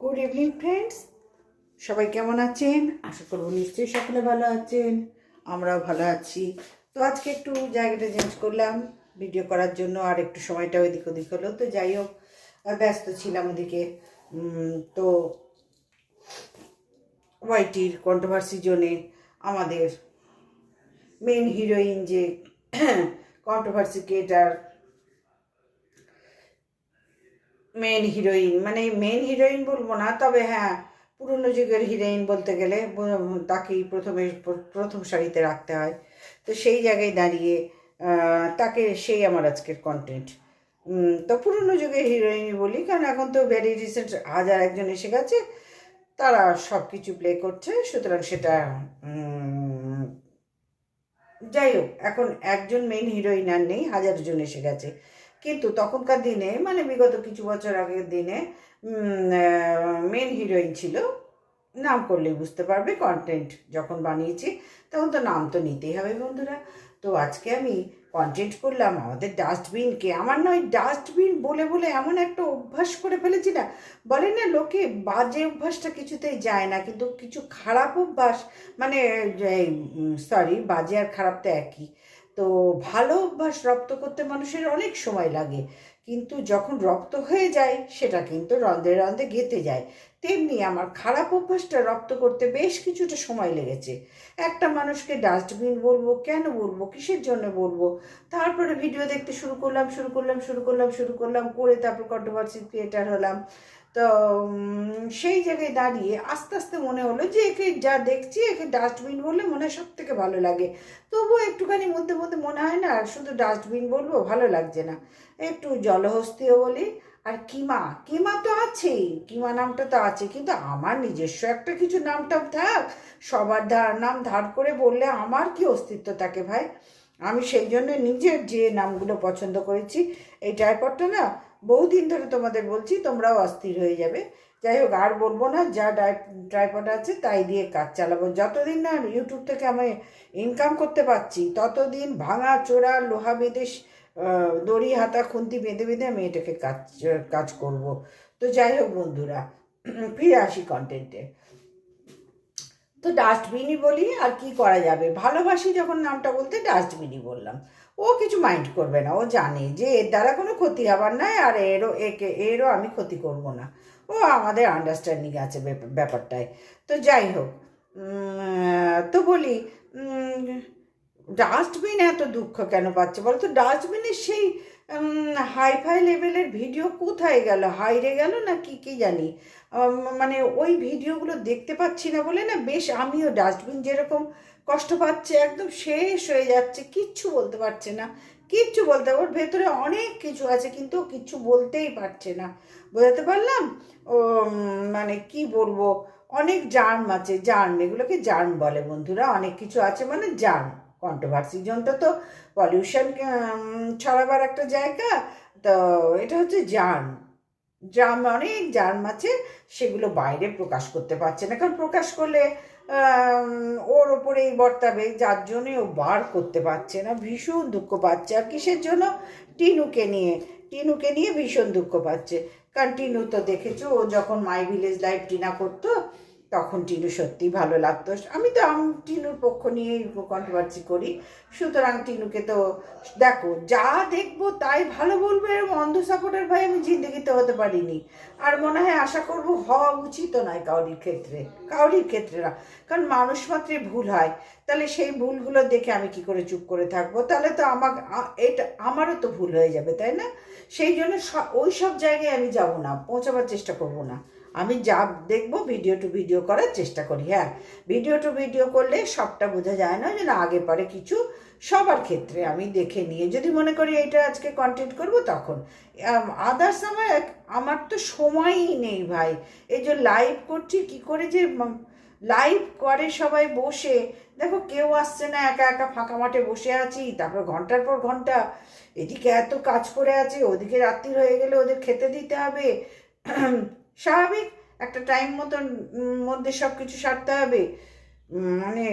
Good evening friends সবাই কেমন আছেন? আশা করব নিশ্চয়ই সকলে ভালো আছেন। আমরাও ভালো আছি। তো আজকে একটু জায়গাটা চেঞ্জ করলাম। ভিডিও করার জন্য আর একটু সময়টা ওইদিক ওদিক হলো। তো যাই হোক ব্যস্ত ছিলাম ওদিকে। তো ওয়াইটির কন্ট্রোভার্সি জোনে আমাদের মেন হিরোইন যে কন্ট্রোভার্সি ক্রিয়েটার মেন হিরোইন মানে মেন হিরোইন বলব না, তবে হ্যাঁ পুরনো যুগের হিরোইন বলতে গেলে তাকেই প্রথমে, প্রথম সারিতে রাখতে হয়। তো সেই জায়গায় দাঁড়িয়ে তাকে সেই আমার আজকের কন্টেন্ট তো পুরনো যুগের হিরোইনই বলি, কারণ এখন তো ভেরি রিসেন্ট হাজার একজন এসে গেছে, তারা সব কিছু প্লে করছে, সুতরাং সেটা যাই হোক, এখন একজন মেইন হিরোইন আর নেই হাজার জন এসে গেছে। কিন্তু তখনকার দিনে মানে বিগত কিছু বছর আগের দিনে মেন হিরোইন ছিল, নাম করলেই বুঝতে পারবে কন্টেন্ট যখন বানিয়েছি, তখন তো নাম তো নিতেই হবে বন্ধুরা। তো আজকে আমি কন্টেন্ট করলাম আমাদের ডাস্টবিনকে আমার নয় ডাস্টবিন বলে বলে এমন একটা অভ্যাস করে ফেলেছি না। বলে না, লোকে বাজে অভ্যাসটা কিছুতেই যায় না, কিন্তু কিছু খারাপ অভ্যাস মানে সরি বাজে আর খারাপ তো একই। তো ভালো অভ্যাস রপ্ত করতে মানুষের অনেক সময় লাগে। কিন্তু যখন রপ্ত হয়ে যায়, সেটা কিন্তু রন্ধে রন্ধে গেতে যায়। তেমনি আমার খারাপ অভ্যাসটা রপ্ত করতে বেশ কিছুটা সময় লেগেছে। একটা মানুষকে ডাস্টবিন বলব, কেন বলব, কিসের জন্য বলব? তারপরে ভিডিও দেখতে শুরু করলাম শুরু করলাম শুরু করলাম শুরু করলাম, করে তারপর কন্ট্রোভার্সি ক্রিয়েটার হলাম। তো সেই জায়গায় দাঁড়িয়ে আস্তে আস্তে মনে হলো যে একে যা দেখছি একে ডাস্টবিন বললে মনে হয় সব থেকে ভালো লাগে। তবুও একটুখানি মধ্যে মধ্যে মনে হয় না, শুধু ডাস্টবিন বলব ভালো লাগছে না। একটু জলহস্তিও বলি। আর কিমা কিমা তো আছেই, কিমা নামটা তো আছে, কিন্তু আমার নিজস্ব একটা কিছু নামটা থাক, সবার ধার নাম ধার করে বললে আমার কি অস্তিত্ব থাকে ভাই? আমি সেই জন্য নিজের যে নামগুলো পছন্দ করেছি, এই ট্রাইপডটা না বহুদিন ধরে তোমাদের বলছি, তোমরাও অস্থির হয়ে যাবে। যাই হোক, আর বলব না, যা ট্রাইপড আছে তাই দিয়ে কাজ চালাবো। যতদিন না আমি ইউটিউব থেকে আমি ইনকাম করতে পারছি, ততদিন ভাঙা চোরা, লোহা বেঁধে দড়ি, হাতা, খুন্তি বেঁধে বেঁধে আমি এটাকে কাজ কাজ করব। তো যাই হোক বন্ধুরা, ফিরে আসি কন্টেন্টে তো ডাস্টবিনই বলি, আর কি করা যাবে? ভালোবাসি যখন নামটা বলতে ডাস্টবিনই বললাম। ও কিছু মাইন্ড করবে না, ও জানে যে এর দ্বারা কোনো ক্ষতি হবার নাই আর এরও, একে, এরও আমি ক্ষতি করব না। ও আমাদের আন্ডারস্ট্যান্ডিং আছে ব্যাপ- ব্যাপারটায়। তো যাই হোক তো বলি ডাস্টবিন এত দুঃখ কেন পাচ্ছে? বলতো ডাস্টবিনের সেই হাই ফাই লেভেলের ভিডিও কোথায় গেল? হাইরে গেল না কি কি জানি? মানে ওই ভিডিওগুলো দেখতে পাচ্ছি না বলে না বেশ আমিও ডাস্টবিন যেরকম কষ্ট পাচ্ছে, একদম শেষ হয়ে যাচ্ছে, কিচ্ছু বলতে পারছে না। কিচ্ছু বলতে ওর ভেতরে অনেক কিছু আছে কিন্তু কিচ্ছু বলতেই পারছে না। বোঝাতে পারলাম? ও মানে কি বলব? অনেক জার্ম আছে, জার্ম, এগুলোকে জার্ম বলে বন্ধুরা, অনেক কিছু আছে মানে জার্ম। কন্ট্রোভার্সি জোনটা তো পলিউশন ছড়াবার একটা জায়গা, তো এটা হচ্ছে জার্ম। জার্ম, অনেক জার্ম আছে, সেগুলো বাইরে প্রকাশ করতে পারছে না। কারণ প্রকাশ করলে ওর ওপরেই বর্তাবে, যার জন্যে ও বার করতে পারছে না, ভীষণ দুঃখ পাচ্ছে। আর কিসের জন্য? টিনুকে নিয়ে টিনুকে নিয়ে ভীষণ দুঃখ পাচ্ছে। কারণ টিনু তো দেখেছ, ও যখন মাই ভিলেজ লাইফ টিনা করতো তখন টিনু সত্যি ভালো লাগতো। আমি তো আম- টিনুর পক্ষ নিয়েই কন্ট্রোভার্সি করি। সুতরাং টিনুকে তো দেখো, যা দেখব তাই ভালো বলব এরকম অন্ধ সাপোর্টার ভাই আমি জিন্দগিতে হতে পারিনি। আর মনে হয় আশা করব হওয়া উচিত নয় কাউরির ক্ষেত্রে কাউরির ক্ষেত্রে না। কারণ মানুষ মাত্রই ভুল হয়। তাহলে সেই ভুলগুলো দেখে আমি কি করে চুপ করে থাকব? তাহলে তো আমার এটা, আমারও তো ভুল হয়ে যাবে, তাই না? সেই জন্য ওই সব জায়গায় আমি যাব না, পৌঁছাবার চেষ্টা করব না। আমি যা দেখব ভিডিও টু ভিডিও করার চেষ্টা করি হ্যাঁ। ভিডিও টু ভিডিও করলে সবটা বোঝা যায় না যে না আগে পরে কিছু সবার ক্ষেত্রে আমি দেখে নিয়ে যদি মনে করি এটা আজকে কন্টেন্ট করব তখন। আদার্স আমার আমার তো সময়ই নেই ভাই। এই যে লাইভ করছি, কি করে যে লাইভ করে সবাই বসে। দেখো কেউ আসছে না, একা একা ফাঁকা মাঠে বসে আছি, তারপর ঘণ্টার পর ঘণ্টা। এদিকে এত কাজ করে আছে, ওদিকে রাত্রি হয়ে গেলে ওদের খেতে দিতে হবে। স্বাভাবিক, একটা টাইম মতন মধ্যে সব কিছু সারতে হবে। মানে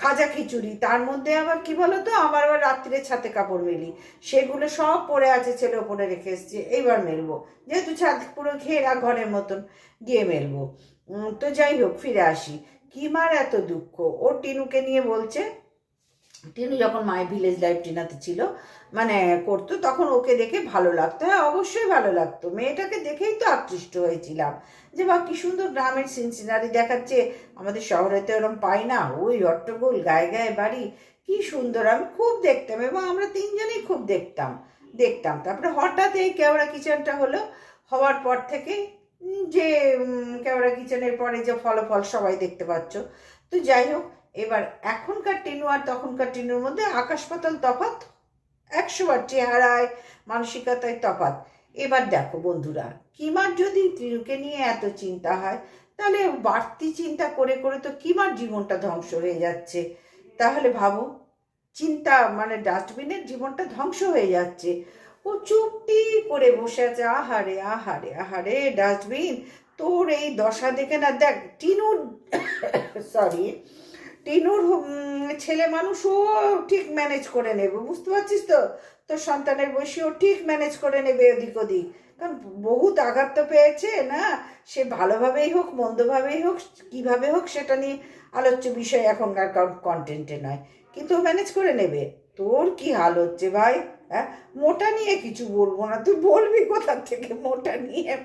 খাজা খিচুড়ি, তার মধ্যে আবার কি বলতো? আমার আবার আবার রাত্রিরে ছাতে কাপড় মেলি। সেগুলো সব পড়ে আছে ছেলে ওপরে রেখে এসছি, এইবার মেলবো। যেহেতু ছাদ পুরো ঘেরা ঘরের মতন, গিয়ে মেলবো। তো যাই হোক, ফিরে আসি। কি মার এত দুঃখ? ও টিনুকে নিয়ে বলছে টিনু যখন মায়ের ভিলেজ লাইফ টিনাতে ছিল মানে করতো, তখন ওকে দেখে ভালো লাগতো। হ্যাঁ অবশ্যই ভালো লাগতো। মেয়েটাকে দেখেই তো আকৃষ্ট হয়েছিলাম। যে বা কি সুন্দর গ্রামের সিন সিনারি দেখাচ্ছে। আমাদের শহরে তো এরকম পাই না। ওই অট্টগোল গায়ে গায়ে বাড়ি। কি সুন্দর। আমি খুব দেখতাম এবং আমরা তিনজনেই খুব দেখতাম। দেখতাম। তারপরে হঠাৎ এই কেওড়া কিচেনটা হলো। হওয়ার পর থেকে যে কেওড়া কিচেনের পরে যে ফলাফল সবাই দেখতে পাচ্ছ। তো যাই হোক এবার এখনকার টেনু আর তখনকার টিনুর মধ্যে আকাশ পাতাল তফাৎ একশো বার চেহারায় মানসিকতায় তফাৎ। এবার দেখো বন্ধুরা, কিমার যদি টিনুকে নিয়ে এত চিন্তা হয়, তাহলে বাড়তি চিন্তা করে করে তো কিমার জীবনটা ধ্বংস হয়ে যাচ্ছে। তাহলে ভাবো, চিন্তা মানে ডাস্টবিনের জীবনটা ধ্বংস হয়ে যাচ্ছে। ও চুপটি করে বসে আছে, আহারে আহারে আহারে, ডাস্টবিন, তোর এই দশা দেখে না, দেখ, টিনুর সরি টিনুর ছেলে মানুষ ও ঠিক ম্যানেজ করে নেবে, বুঝতে পারছিস তো? তোর সন্তানের বয়সী ও ঠিক ম্যানেজ করে নেবে ওদিক ওদিক। কারণ বহুত আঘাত তো পেয়েছে, না? সে ভালোভাবেই হোক, মন্দভাবেই হোক, কীভাবে হোক, সেটা নিয়ে আলোচ্য বিষয় এখনকার কন্টেন্টে নয়। কিন্তু ম্যানেজ করে নেবে। তোর কি হাল হচ্ছে ভাই? হ্যাঁ? মোটা নিয়ে কিছু বলব না। তুই বলবি কোথার থেকে মোটা নিয়ে?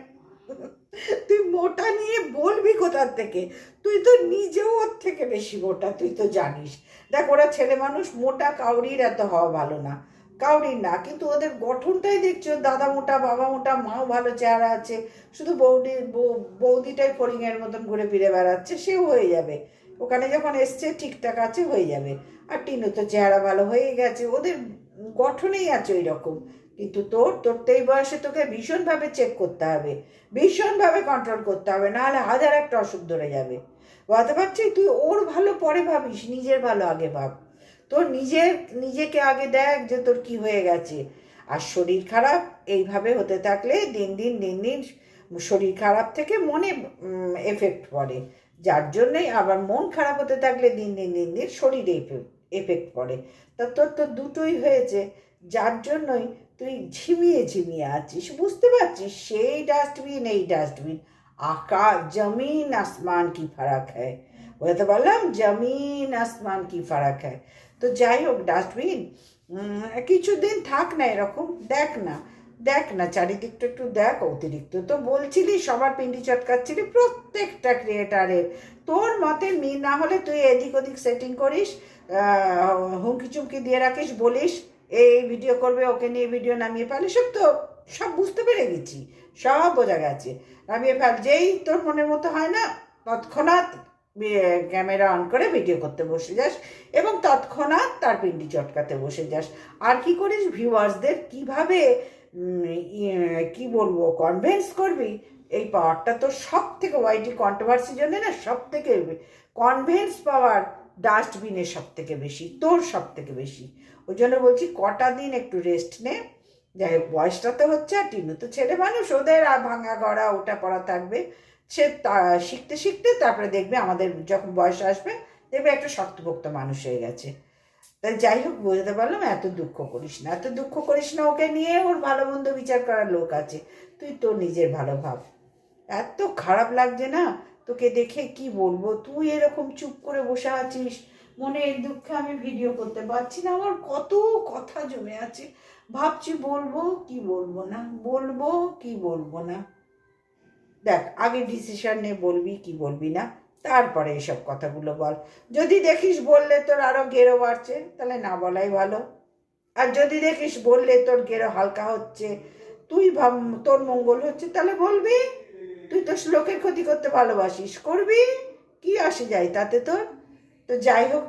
তুই মোটা নিয়ে বলবি কোথার থেকে? তুই তো নিজেও ওর থেকে বেশি মোটা, তুই তো জানিস। দেখ, ওরা ছেলে মানুষ, মোটা কাউরির এত হওয়া ভালো না। কাউরির না, কিন্তু ওদের গঠনটাই দেখছ দাদা মোটা, বাবা মোটা, মাও ভালো চেহারা আছে। শুধু বৌদি বৌদিটাই ফড়িংয়ের মতন ঘুরে ফিরে বেড়াচ্ছে, সেও হয়ে যাবে। ওখানে যখন এসছে, ঠিকঠাক আছে, হয়ে যাবে। আর টিনু তো চেহারা ভালো হয়ে গেছে, ওদের গঠনেই আছে ওই রকম কিন্তু তোর তোর তো এই বয়সে তোকে ভীষণভাবে চেক করতে হবে, ভীষণভাবে কন্ট্রোল করতে হবে, নাহলে হাজার একটা অসুখ ধরে যাবে। বলতে পারছি তুই ওর ভালো পরে ভাবিস, নিজের ভালো আগে ভাব। তোর নিজের নিজেকে আগে দেখ যে তোর কি হয়ে গেছে। আর শরীর খারাপ, এইভাবে হতে থাকলে দিন দিন দিন দিন শরীর খারাপ থেকে মনে এফেক্ট পড়ে। যার জন্যই আবার মন খারাপ হতে থাকলে দিন দিন দিন দিন শরীরে এফেক্ট পড়ে। তা তোর তো দুটোই হয়েছে, যার জন্যই তুই ঝিমিয়ে ঝিমিয়ে আছিস, বুঝতে পারছিস? সেই ডাস্টবিন এই ডাস্টবিন আকাশ, জমিন, আসমান কি ফারাক হ্যায় বলতে পারলাম, জমিন, আসমান কি ফারাক হ্যায় তো যাই হোক ডাস্টবিন কিছুদিন থাক না এরকম, দেখ না দেখ না, চারিদিকটা একটু দেখ, অতিরিক্ত তো বলছিলি, সবার পিন্ডি চটকাচ্ছিলি, প্রত্যেকটা ক্রিয়েটারের তোর মতে মি না হলে তুই এদিক ওদিক সেটিং করিস হুমকি চুমকি দিয়ে রাখিস, বলিস এই ভিডিও করবে, ওকে নিয়ে ভিডিও নামিয়ে ফেলে, সব তো, সব বুঝতে পেরে গেছি, সব বোঝা গেছে। নামিয়ে ফেল, যেই তোর মনের মতো হয় না, তৎক্ষণাৎ ক্যামেরা অন করে ভিডিও করতে বসে যাস এবং তৎক্ষণাৎ তার পিন্ডি চটকাতে বসে যাস। আর কি করিস ভিউয়ার্সদের কীভাবে কি বলব কনভেন্স করবি? এই পাওয়ারটা তো সব থেকে ওয়াইটি কন্ট্রোভার্সির জন্য না সব থেকে কনভেন্স পাওয়ার ডাস্টবিনের সব থেকে বেশি, তোর সব থেকে বেশি। ওই জন্য বলছি কটা দিন একটু রেস্ট নে। যাই হোক, বয়সটা তো হচ্ছে আর টিনু তো ছেলে মানুষ, ওদের আর ভাঙা গড়া ওটা পড়া থাকবে। সে শিখতে শিখতে তারপরে দেখবে আমাদের যখন বয়স আসবে, দেখবে একটা শক্তপোক্ত মানুষ হয়ে গেছে। তাই যাই হোক, বুঝতে পারলাম, এত দুঃখ করিস না, এত দুঃখ করিস না, ওকে নিয়ে ওর ভালো মন্দ বিচার করার লোক আছে। তুই তোর নিজের ভালো ভাব। এত খারাপ লাগছে না তোকে দেখে কি বলব? তুই এরকম চুপ করে বসে আছিস। মনের দুঃখে আমি ভিডিও করতে পারছি না। আমার কত কথা জমে আছে। ভাবছি বলব কি বলব না? বলব কি বলব না? দেখ, আগে ডিসিশন নে বলবি কি বলবি না? তারপরে এসব কথাগুলো বল। যদি দেখিস বললে তোর আরও গেরো বাড়ছে, তাহলে না বলাই ভালো। আর যদি দেখিস বললে তোর গেরো হালকা হচ্ছে, তুই ভাব, তোর মঙ্গল হচ্ছে, তাহলে বলবি? তুই তো শ্লোকের ক্ষতি করতে ভালোবাসিস। করবি? কি আসে যায় তাতে তোর? তো যাই হোক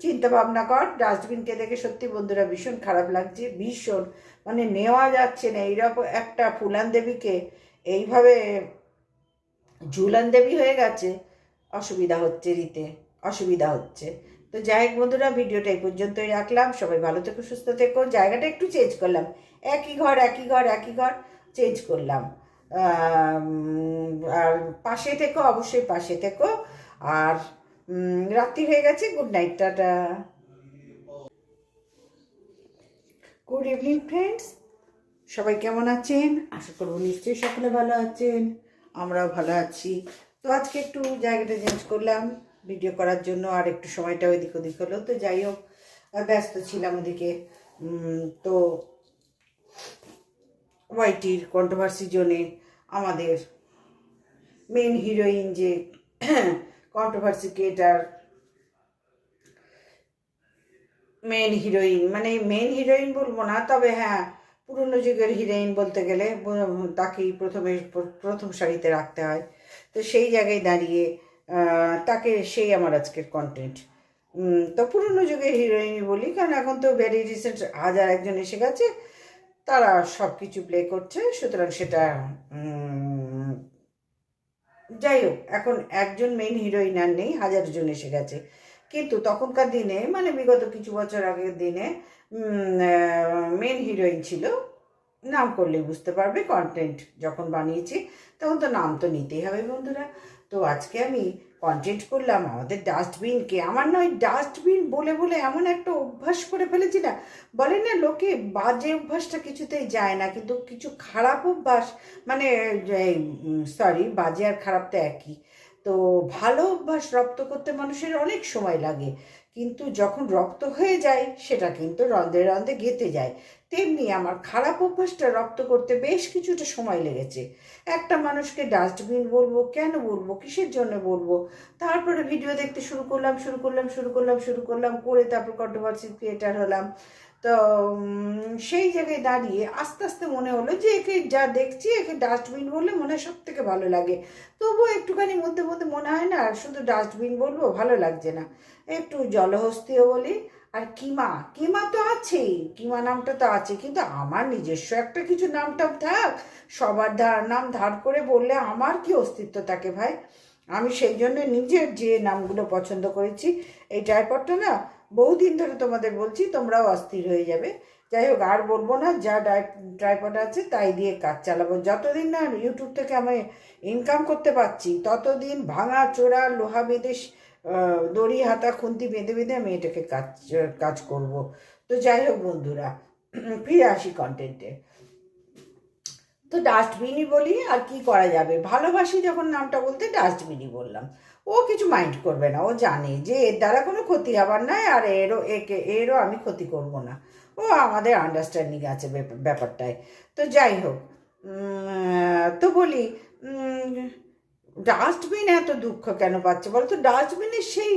চিন্তা ভাবনা কর, ডাস্টবিনকে দেখে সত্যি বন্ধুরা ভীষণ খারাপ লাগছে, ভীষণ। মানে নেওয়া যাচ্ছে না, এইরকম একটা ফুলান দেবীকে এইভাবে ঝুলান দেবী হয়ে গেছে, অসুবিধা হচ্ছে রীতে, অসুবিধা হচ্ছে। তো যাই হোক বন্ধুরা, ভিডিওটা এই পর্যন্তই রাখলাম, সবাই ভালো থেকো, সুস্থ থেকো, জায়গাটা একটু চেঞ্জ করলাম। একই ঘর একই ঘর একই ঘর চেঞ্জ করলাম। আর পাশে থেকো, অবশ্যই পাশে থেকো। আর রাত্রি হয়ে গেছে good night tata. Good evening friends সবাই কেমন আছেন? আশা করব নিশ্চয়ই সকলে ভালো আছেন, আমরাও ভালো আছি। তো আজকে একটু জায়গাটা চেঞ্জ করলাম ভিডিও করার জন্য আর একটু সময়টা ওইদিক ওদিক হলো। তো যাই হোক ব্যস্ত ছিলাম ওদিকে। তো ওয়াইটির কন্ট্রোভার্সি জোনে আমাদের মেন হিরোইন যে কন্ট্রোভার্সি ক্রিয়েটার মেন হিরোইন মানে মেন হিরোইন বলব না, তবে হ্যাঁ পুরনো যুগের হিরোইন বলতে গেলে তাকেই প্রথমে, প্রথম সারিতে রাখতে হয়। তো সেই জায়গায় দাঁড়িয়ে তাকে সেই আমার আজকের কন্টেন্ট তো পুরনো যুগের হিরোইন বলি, কারণ এখন তো ভেরি রিসেন্ট হাজার একজন এসে গেছে, তারা সব কিছু প্লে করছে, সুতরাং সেটা যাই হোক এখন একজন মেন হিরোইন আর নেই হাজার জন এসে গেছে। কিন্তু তখনকার দিনে মানে বিগত কিছু বছর আগের দিনে মেন হিরোইন ছিল, নাম করলেই বুঝতে পারবে কন্টেন্ট যখন বানিয়েছি, তখন তো নাম তো নিতেই হবে বন্ধুরা। তো আজকে আমি কন্টেন্ট করলাম, আমাদের ডাস্টবিনকে আমার নয় ডাস্টবিন বলে বলে এমন একটা অভ্যাস করে ফেলেছি না, বলে না লোকে বাজে অভ্যাসটা কিছুতেই যায় না, কিন্তু কিছু খারাপ অভ্যাস মানে সরি বাজে আর খারাপ তো একই। তো ভালো অভ্যাস রপ্ত করতে মানুষের অনেক সময় লাগে। কিন্তু যখন রক্ত হয়ে যায়, সেটা কিন্তু রন্ধে রন্ধে গেতে যায়। তেমনি আমার খারাপ অভ্যাসটা রক্ত করতে বেশ কিছুটা সময় লেগেছে। একটা মানুষকে ডাস্টবিন বলব, কেন বলব, কিসের জন্য বলব? তারপরে ভিডিও দেখতে শুরু করলাম শুরু করলাম শুরু করলাম শুরু করলাম, করে তারপর কন্ট্রোভার্সি ক্রিয়েটার হলাম। তো সেই জায়গায় দাঁড়িয়ে আস্তে আস্তে মনে হলো যে একে যা দেখছি একে ডাস্টবিন বললে মনে হয় সব থেকে ভালো লাগে। তবুও একটুখানি মধ্যে মধ্যে মনে হয় না, শুধু ডাস্টবিন বলব, ভালো লাগছে না। একটু জলহস্তিও বলি। আর কিমা কিমা তো আছেই, কিমা নামটা তো আছে, কিন্তু আমার নিজস্ব একটা কিছু নামটাম থাক, সবার ধার, নাম ধার করে বললে আমার কি অস্তিত্ব থাকে ভাই? আমি সেই জন্য নিজের যে নামগুলো পছন্দ করেছি, এই ট্রাইপডটা না বহুদিন ধরে তোমাদের বলছি, তোমরাও অস্থির হয়ে যাবে। যাই হোক আর বলব না, যা ট্রাইপড আছে তাই দিয়ে কাজ চালাবো। যতদিন না ইউটিউব থেকে আমি ইনকাম করতে পারছি, ততদিন ভাঙা চোরা লোহা বেঁধে দড়ি, হাতা, খুন্তি বেঁধে বেঁধে আমি এটাকে কাজ কাজ করব। তো যাই হোক বন্ধুরা, ফিরে আসি কন্টেন্টে তো ডাস্টবিনই বলি, আর কি করা যাবে? ভালোবাসি যখন নামটা বলতে ডাস্টবিনই বললাম। ও কিছু মাইন্ড করবে না, ও জানে যে এর দ্বারা কোনো ক্ষতি হবার নাই আর এরও, একে, এরও আমি ক্ষতি করব না। ও আমাদের আন্ডারস্ট্যান্ডিং আছে ব্যাপারটায়। তো যাই হোক তো বলি ডাস্টবিন এত দুঃখ কেন পাচ্ছে? বলো তো ডাস্টবিনের সেই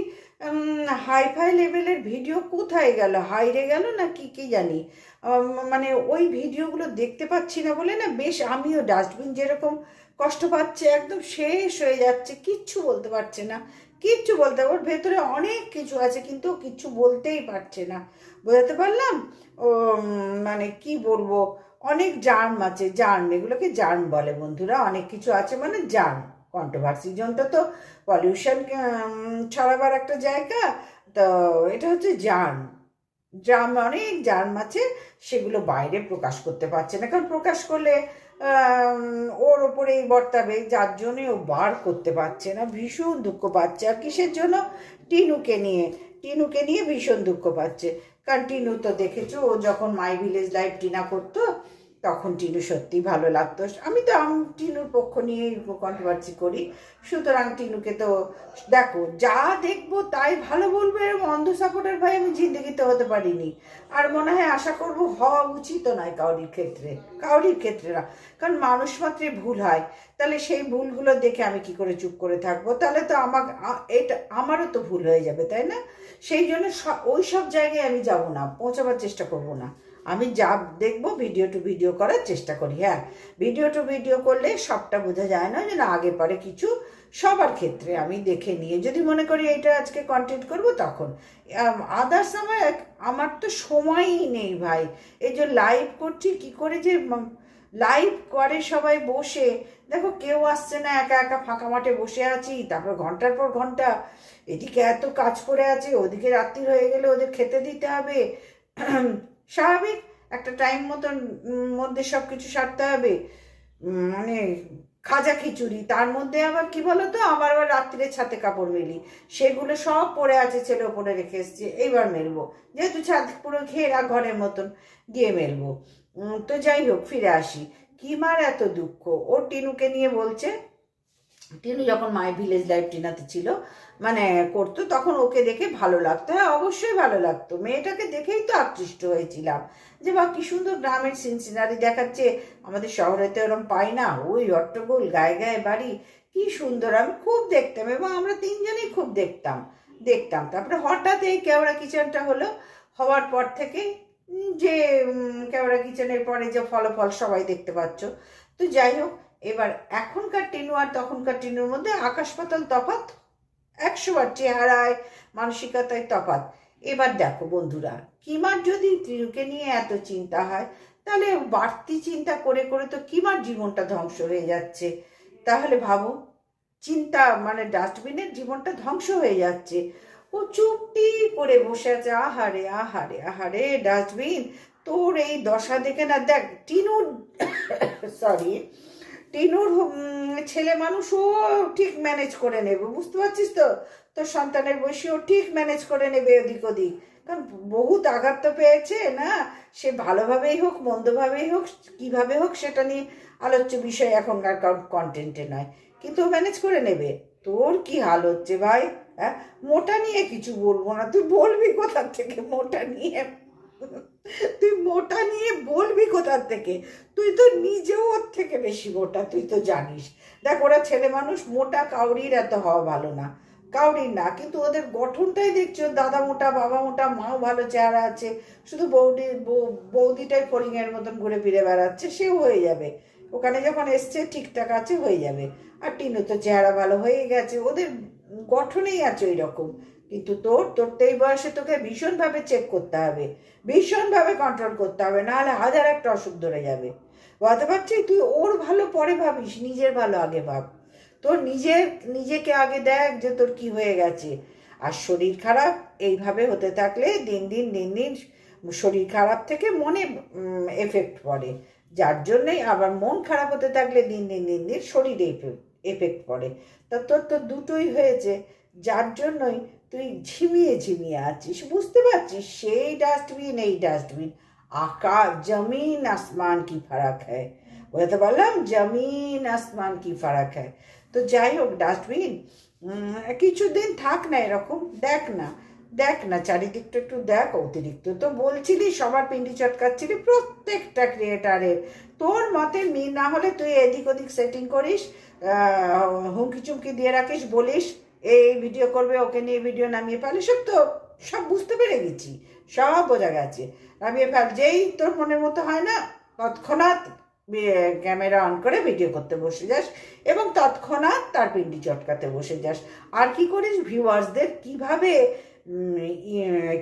হাই ফাই লেভেলের ভিডিও কোথায় গেল? হাইরে গেল না কি কি জানি? মানে ওই ভিডিওগুলো দেখতে পাচ্ছি না বলে না বেশ আমিও ডাস্টবিন যেরকম কষ্ট পাচ্ছে, একদম শেষ হয়ে যাচ্ছে, কিচ্ছু বলতে পারছে না। কিচ্ছু বলতে, ওর ভেতরে অনেক কিছু আছে কিন্তু কিচ্ছু বলতেই পারছে না। বোঝাতে পারলাম? ও মানে কি বলব? অনেক জার্ম আছে, জার্ম, এগুলোকে জার্ম বলে বন্ধুরা, অনেক কিছু আছে মানে জার্ম। কন্ট্রোভার্সি জোনটা তো পলিউশন ছড়াবার একটা জায়গা, তো এটা হচ্ছে জার্ম। জার্ম, অনেক জার্ম আছে, সেগুলো বাইরে প্রকাশ করতে পারছে না। কারণ প্রকাশ করলে ওর ওপরেই বর্তাবে, যার জন্যে ও বার করতে পারছে না, ভীষণ দুঃখ পাচ্ছে। আর কিসের জন্য? টিনুকে নিয়ে টিনুকে নিয়ে ভীষণ দুঃখ পাচ্ছে। কারণ টিনু তো দেখেছ, ও যখন মাই ভিলেজ লাইভ টিনা করতো তখন টিনু সত্যি ভালো লাগতো। আমি তো টিনুর পক্ষ নিয়েই কন্ট্রোভার্সি করি। সুতরাং টিনুকে তো, দেখো, যা দেখব তাই ভালো বলব এরকম অন্ধ সাপোর্টার ভাই আমি জিন্দগিতে হতে পারিনি। আর মনে হয় আশা করব হওয়া উচিত নয় কাউরির ক্ষেত্রে কাউরির ক্ষেত্রে না। কারণ মানুষ মাত্রই ভুল হয়। তাহলে সেই ভুলগুলো দেখে আমি কি করে চুপ করে থাকব? তাহলে তো আমার এটা, আমারও তো ভুল হয়ে যাবে, তাই না? সেই জন্য ওই সব জায়গায় আমি যাব না, পৌঁছাবার চেষ্টা করব না। আমি যা দেখব ভিডিও টু ভিডিও করার চেষ্টা করি হ্যাঁ। ভিডিও টু ভিডিও করলে সবটা বোঝা যায় না যে না, আগে পরে কিছু সবার ক্ষেত্রে আমি দেখে নিয়ে যদি মনে করি এটা আজকে কন্টেন্ট করব তখন। আদার্স আমার আমার তো সময়ই নেই ভাই। এই যে লাইভ করছি, কি করে যে লাইভ করে সবাই বসে। দেখো কেউ আসছে না, একা একা ফাঁকা মাঠে বসে আছি, তারপর ঘণ্টার পর ঘণ্টা। এদিকে এত কাজ করে আছে, ওদিকে রাত্রি হয়ে গেলে ওদের খেতে দিতে হবে। স্বাভাবিক। একটা টাইম মতন মধ্যে সব কিছু সারতে হবে। মানে খাজা খিচুড়ি, তার মধ্যে আবার কি বলতো? আমার আবার রাত্রিরে ছাতে কাপড় মেলি। সেগুলো সব পড়ে আছে, ছেলে ওপরে রেখে এসছি। এইবার মেলবো। যেহেতু ছাদ পুরো ঘেরা ঘরের মতন, গিয়ে মেলবো। তো যাই হোক, ফিরে আসি। কি মার এত দুঃখ? ও টিনুকে নিয়ে বলছে, টিনু যখন মাই ভিলেজ লাইফ টিনাতে ছিল মানে করতো, তখন ওকে দেখে ভালো লাগতো। হ্যাঁ অবশ্যই ভালো লাগতো। মেয়েটাকে দেখেই তো আকৃষ্ট হয়েছিলাম যে বা কি সুন্দর গ্রামের সিনসিনারি দেখাচ্ছে। আমাদের শহরে তো এরকম পাই না। ওই অট্টগোল, গায়ে গায়ে বাড়ি। কি সুন্দর। আমি খুব দেখতাম এবং আমরা তিনজনেই খুব দেখতাম। দেখতাম। তারপরে হঠাৎ এই কেওড়া কিচেনটা হলো। হওয়ার পর থেকে যে কেওড়া কিচেনের পরে যে ফলাফল সবাই দেখতে পাচ্ছ। তো যাই হোক, এবার এখনকার টিনু আর তখনকার টিনুর মধ্যে আকাশ পাতাল তফাৎ একশো বার চেহারায় মানসিকতায় তফাৎ। এবার দেখো বন্ধুরা কিমার যদি টিনুকে নিয়ে এত চিন্তা হয়, তাহলে বাড়তি চিন্তা করে করে তো কিমার জীবনটা ধ্বংস হয়ে যাচ্ছে? তাহলে ভাবো, চিন্তা মানে ডাস্টবিনের জীবনটা ধ্বংস হয়ে যাচ্ছে। ও চুপটি করে বসে আছে, আহারে আহারে আহারে, ডাস্টবিন, তোর এই দশা দেখে না, দেখ, টিনুর সরি টিনুর ছেলে মানুষ ও ঠিক ম্যানেজ করে নেবে, বুঝতে পারছিস তো? তোর সন্তানের বয়সী ও ঠিক ম্যানেজ করে নেবে ওদিক ওদিক। কারণ বহুত আঘাত তো পেয়েছে, না? সে ভালোভাবেই হোক, মন্দভাবেই হোক, কীভাবে হোক, সেটা নিয়ে আলোচ্য বিষয় এখনকার কন্টেন্টে নয়। কিন্তু ম্যানেজ করে নেবে। তোর কি হাল হচ্ছে ভাই হ্যাঁ? মোটা নিয়ে কিছু বলব না। তুই বলবি কোথার থেকে মোটা নিয়ে? তুই মোটা নিয়ে বলবি কোথার থেকে? তুই তো নিজেও ওর থেকে বেশি মোটা, তুই তো জানিস। দেখ, ওরা ছেলে মানুষ, মোটা কাউরির এত হওয়া ভালো না। কাউরির না, কিন্তু ওদের গঠনটাই দেখছ দাদা মোটা, বাবা মোটা, মাও ভালো চেহারা আছে। শুধু বৌদি বৌদিটাই ফড়িংয়ের মতন ঘুরে ফিরে বেড়াচ্ছে, সেও হয়ে যাবে। ওখানে যখন এসছে, ঠিকঠাক আছে, হয়ে যাবে। আর টিনু তো চেহারা ভালো হয়ে গেছে, ওদের গঠনেই আছে ওই রকম কিন্তু তোর তোর তো এই বয়সে তোকে ভীষণভাবে চেক করতে হবে, ভীষণভাবে কন্ট্রোল করতে হবে, নাহলে হাজার একটা অসুখ ধরে যাবে। বলতে পারছি তুই ওর ভালো পরে ভাবিস, নিজের ভালো আগে ভাব। তোর নিজের নিজেকে আগে দেখ যে তোর কি হয়ে গেছে। আর শরীর খারাপ, এইভাবে হতে থাকলে দিন দিন দিন দিন শরীর খারাপ থেকে মনে এফেক্ট পড়ে। যার জন্যই আবার মন খারাপ হতে থাকলে দিন দিন দিন দিন শরীরে এফেক্ট পড়ে। তা তোর তো দুটোই হয়েছে, যার জন্যই তুই ঝিমিয়ে ঝিমিয়ে আছিস, বুঝতে পারছিস? সেই ডাস্টবিন এই ডাস্টবিন আকাশ, জমিন, আসমান কি ফারাক হ্যায় বলতে পারলাম, জমিন, আসমান কি ফারাক হ্যায় তো যাই হোক ডাস্টবিন কিছুদিন থাক না এরকম, দেখ না দেখ না, চারিদিকটা একটু দেখ, অতিরিক্ত তো বলছিলি, সবার পিন্ডি চটকাচ্ছিলি, প্রত্যেকটা ক্রিয়েটারের তোর মতে মি না হলে তুই এদিক ওদিক সেটিং করিস হুমকি চুমকি দিয়ে রাখিস, বলিস এই ভিডিও করবে, ওকে নিয়ে ভিডিও নামিয়ে ফেলে সব তো, সব বুঝতে পেরে গেছি, সব বোঝা গেছে। নামিয়ে ফেল যেই তোর মনের মতো হয় না, তৎক্ষণাৎ ক্যামেরা অন করে ভিডিও করতে বসে যাস এবং তৎক্ষণাৎ তার পিন্ডি চটকাতে বসে যাস। আর কি করিস ভিউয়ার্সদের, কীভাবে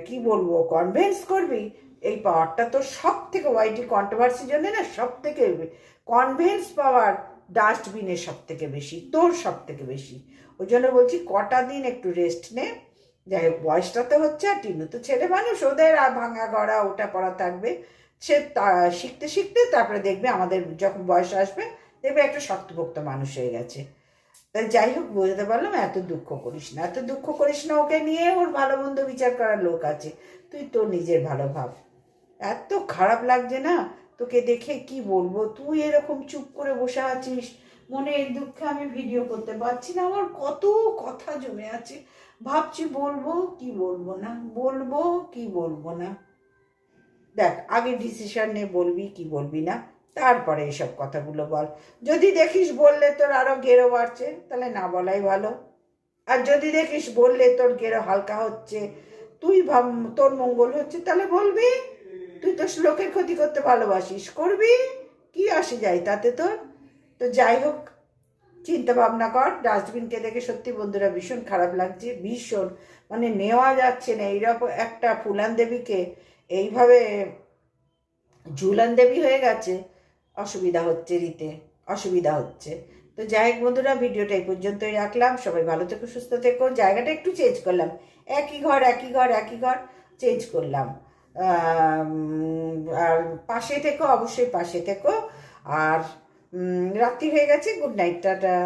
কি বলব কনভেন্স করবি? এই পাওয়ারটা তো সব থেকে ওয়াইটি কন্ট্রোভার্সির জন্য না সব থেকে কনভেন্স পাওয়ার ডাস্টবিনের সব থেকে বেশি, তোর সব থেকে বেশি। ওই জন্য বলছি কটা দিন একটু রেস্ট নে। যাই হোক, বয়সটা তো হচ্ছে আর টিনু তো ছেলে মানুষ, ওদের আর ভাঙা গড়া ওটা পড়া থাকবে। সে তা- শিখতে শিখতে তারপরে দেখবে আমাদের যখন বয়স আসবে, দেখবে একটা শক্তপোক্ত মানুষ হয়ে গেছে। তাই যাই হোক, বুঝতে পারলাম, এত দুঃখ করিস না, এত দুঃখ করিস না, ওকে নিয়ে ওর ভালো মন্দ বিচার করার লোক আছে। তুই তোর নিজের ভালো ভাব। এত খারাপ লাগছে না তোকে দেখে কি বলব? তুই এরকম চুপ করে বসে আছিস, মনে এই দুঃখে আমি ভিডিও করতে পারছি না, আমার কত কথা জমে আছে। ভাবছি বলব কি বলব না? বলব কি বলব না? দেখ, আগে ডিসিশন নে বলবি কি বলবি না, তারপরে এসব কথাগুলো বল। যদি দেখিস বললে তোর আরও গেরো বাড়ছে, তাহলে না বলাই ভালো। আর যদি দেখিস বললে তোর গেরো হালকা হচ্ছে, তুই ভাব তোর মঙ্গল হচ্ছে, তাহলে বলবি তুই তো লোকের ক্ষতি করতে ভালোবাসিস। করবি? কি আসে যায় তাতে তোর? তো যাই হোক, চিন্তা ভাবনা কর। ডাস্টবিনকে দেখে সত্যি বন্ধুরা ভীষণ খারাপ লাগছে, ভীষণ। মানে নেওয়া যাচ্ছে না। এইরকম একটা ফুলান দেবীকে এইভাবে ঝুলান দেবী হয়ে গেছে, অসুবিধা হচ্ছে রীতে অসুবিধা হচ্ছে। তো যাই হোক বন্ধুরা, ভিডিওটা এই পর্যন্তই রাখলাম। সবাই ভালো থেকো, সুস্থ থেকো। জায়গাটা একটু চেঞ্জ করলাম। একই ঘর একই ঘর একই ঘর চেঞ্জ করলাম। আর পাশে থেকো অবশ্যই পাশে থেকো। আর রাত্রি হয়ে গেছে গুড নাইট টাটা।